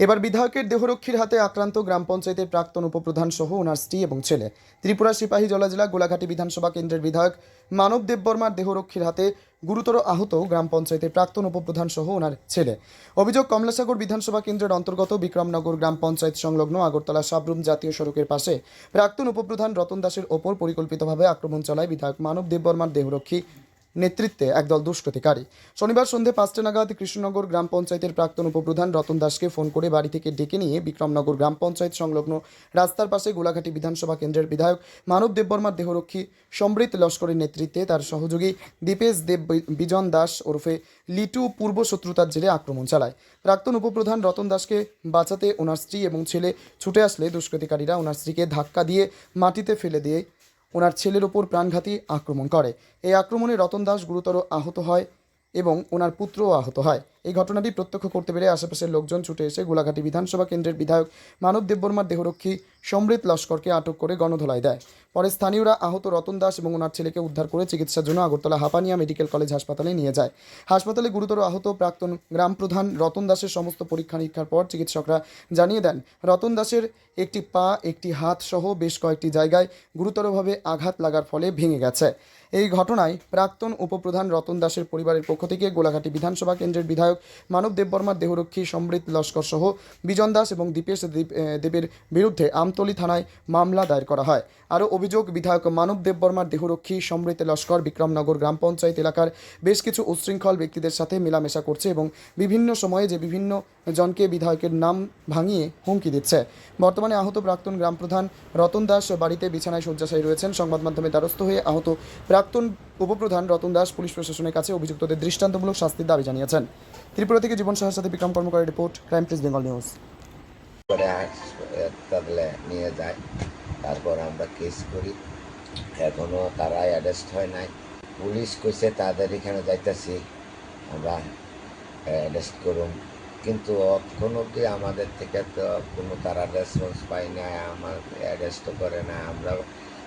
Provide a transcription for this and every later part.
এবার বিধায়কের দেহরক্ষীর হাতে আক্রান্ত গ্রাম পঞ্চায়েতের প্রাক্তন উপপ্রধান সহ ওনার স্ত্রী এবং ছেলে। ত্রিপুরা সিপাহী জলা জেলা গোলাঘাটি বিধানসভা কেন্দ্রের বিধায়ক মানব দেববর্মার দেহরক্ষীর হাতে গুরুতর আহত গ্রাম পঞ্চায়েতের প্রাক্তন উপপ্রধান সহ ওনার ছেলে। অভিযোগ, কমলাসাগর বিধানসভা কেন্দ্রের অন্তর্গত বিক্রমনগর গ্রাম পঞ্চায়েত সংলগ্ন আগরতলা সাবরুম জাতীয় সড়কের পাশে প্রাক্তন উপপ্রধান রতন দাসের ওপর পরিকল্পিতভাবে আক্রমণ চালায় বিধায়ক মানব দেববর্মার দেহরক্ষী। নেতৃত্বে একদল দুষ্কৃতিকারী। শনিবার সন্ধে পাঁচটা নাগাদ কৃষ্ণনগর গ্রাম পঞ্চায়েতের প্রাক্তন উপপ্রধান রতন দাসকে ফোন করে বাড়ি থেকে ডেকে নিয়ে বিক্রমনগর গ্রাম পঞ্চায়েত সংলগ্ন রাস্তার পাশে গোলাঘাটি বিধানসভা কেন্দ্রের বিধায়ক মানব দেববর্মার দেহরক্ষী সমৃত লস্করের নেতৃত্বে তার সহযোগী দীপেশ দেব বিজন দাস ওরফে লিটু পূর্ব শত্রুতার জেরে আক্রমণ চালায়। প্রাক্তন উপপ্রধান রতন দাসকে বাঁচাতে ওনার স্ত্রী এবং ছেলে ছুটে আসলে দুষ্কৃতিকারীরা ওনার স্ত্রীকে ধাক্কা দিয়ে মাটিতে ফেলে দিয়ে ওনার ছেলের ওপর প্রাণঘাতী আক্রমণ করে। এই আক্রমণে রতন দাস গুরুতর আহত হয় এবং ওনার পুত্রও আহত হয়। এই ঘটনাটি প্রত্যক্ষ করতে পেরে আশেপাশের লোকজন ছুটে এসে গোলাঘাটি বিধানসভা কেন্দ্রের বিধায়ক মানব দেববর্মার দেহরক্ষী সমৃত লস্করকে আটক করে গণধোলায় দেয়। পরে স্থানীয়রা আহত রতন দাস এবং ওনার ছেলেকে উদ্ধার করে চিকিৎসার জন্য আগরতলা হাপানিয়া মেডিকেল কলেজ হাসপাতালে নিয়ে যায়। হাসপাতালে গুরুতর আহত প্রাক্তন গ্রাম প্রধান রতন দাসের সমস্ত পরীক্ষা নিরীক্ষার পর চিকিৎসকরা জানিয়ে দেন, রতন দাসের একটি পা, একটি হাত সহ বেশ কয়েকটি জায়গায় গুরুতরভাবে আঘাত লাগার ফলে ভেঙে গেছে। এই ঘটনায় প্রাক্তন উপপ্রধান রতন দাসের পরিবারের পক্ষ থেকে গোলাঘাটি বিধানসভা কেন্দ্রের বিধায়ক মানব দেববর্মার দেহরক্ষী সমৃত লস্কর সহ বিজন দাস এবং দীপেশ দেব- দেবের বিরুদ্ধে আমতলী থানায় মামলা দায়ের করা হয়। আরও অভিযোগ, বিধায়ক মানব দেববর্মার দেহরক্ষী সমৃত লস্কর বিক্রমনগর গ্রাম পঞ্চায়েত এলাকার বেশ কিছু উচ্ছৃঙ্খল ব্যক্তিদের সাথে মেলামেশা করছে এবং বিভিন্ন সময়ে যে বিভিন্ন জনকে বিধায়কের নাম ভাঙিয়ে হুমকি দিচ্ছে। বর্তমানে আহত প্রাক্তন গ্রাম প্রধান রতন দাস বাড়িতে বিছানায় শয্যাশায়ী রয়েছেন। সংবাদ মাধ্যমে দ্বারস্থ হয়ে আহত প্রাক্তন উপপ্রধান রতন দাস পুলিশ প্রশাসনের কাছে অভিযুক্তদের দৃষ্টান্তমূলক শাস্তির দাবি জানিয়েছেন। ত্রিপুরা থেকে জীবন সাহার সাথে Bikram কর্মকারের report, crime press Bengal news. নিয়ে যায়। তারপর আমরা কেস করি। এখনও তারা অ্যারেস্ট হয় নাই। পুলিশ কইছে তাদের এখানে যাইতেছি। আমরা অ্যারেস্ট করুম। কিন্তু এখন অবধি আমাদের থেকে তো কোনো তারা রেসপন্স পাই না আমার অ্যারেস্টও করে না আমরা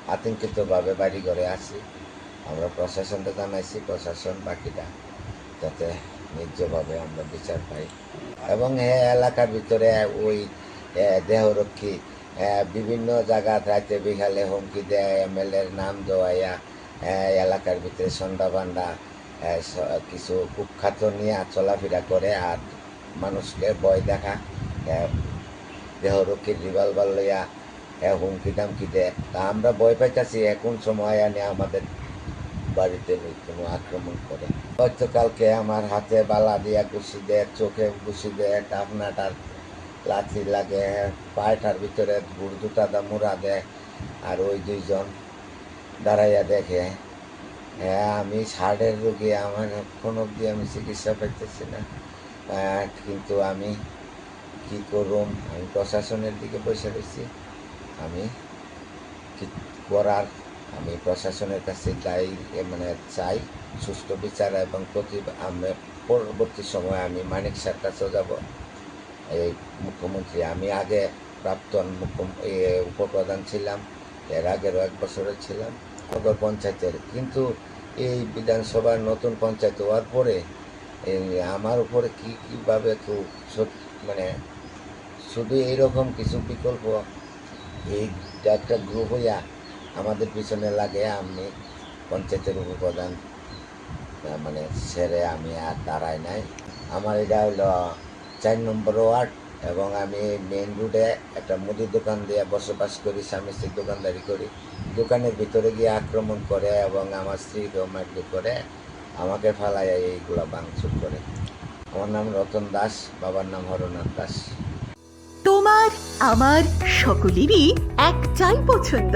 আতঙ্কিতভাবে বাড়ি ঘরে আছি। আমরা প্রশাসনটা জানাইছি, প্রশাসন বাকিটা যাতে ন্যায্যভাবে আমরা বিচার পাই। এবং এ এলাকার ভিতরে ওই দেহরক্ষী বিভিন্ন জায়গা রাতে বিকালে হুমকি দেয় এমএলএর নাম দেওয়াইয়া এলাকার ভিতরে সন্ধ্যা বান্ডা এ, স- কিছু কুখ্যাত নিয়ে চলাফেরা করে আর মানুষকে ভয় দেখা দেহরক্ষীর রিভলভার লইয়া হুমকি দামকি দেয়। তা আমরা ভয় পাইতাছি এখন সময় আনে আমাদের বাড়িতে কোনো আক্রমণ করে। হয়তো কালকে আমার হাতে বালা দিয়া ঘুষি দেয়, চোখে ঘুষি দেয় টাপনাটার লাথি লাগে, পায়টার ভিতরে গুড় দুটা দা মুড়া দেয়, আর ওই দুইজন দাঁড়াইয়া দেখে হ্যাঁ আমি ষাটের রোগী, আমার এখন অবধি আমি চিকিৎসা পাইতেছি না। কিন্তু আমি কি করুম? আমি প্রশাসনের দিকে বসে রয়েছি আমি করার? আমি প্রশাসনের কাছে দায়ী মানে চাই সুষ্ঠু বিচার এবং প্রতি আমি পরবর্তী সময়ে আমি মানিক স্যার কাছেও যাব। এই মুখ্যমন্ত্রী আমি আগে প্রাক্তন মুখ্য এ, উপপ্রধান ছিলাম এর আগেরও এক বছরের ছিলাম নগর পঞ্চায়েতের? কিন্তু এই বিধানসভার নতুন পঞ্চায়েত হওয়ার পরে আমার উপরে কি কীভাবে খুব মানে শুধু এইরকম কিছু বিকল্প? এই একটা গ্রুপ হইয়া আমাদের পিছনে লাগে আমি পঞ্চায়েতের উপপ্রধান মানে সেরে আমি আর দাঁড়াই নাই। আমার এটা হলো চার নম্বর ওয়ার্ড এবং আমি মেন রোডে একটা মুদির দোকান দিয়ে বসবাস করি, স্বামী স্ত্রীর দোকানদারি করি। দোকানের ভিতরে গিয়ে আক্রমণ করে এবং আমার স্ত্রীকেও মারধর করে আমাকে ফালাইয়া এইগুলো ভাঙচুর করে। আমার নাম রতন দাস, বাবার নাম হরনাথ দাস। তোমার, আমার সকলেরই একটাই পছন্দ।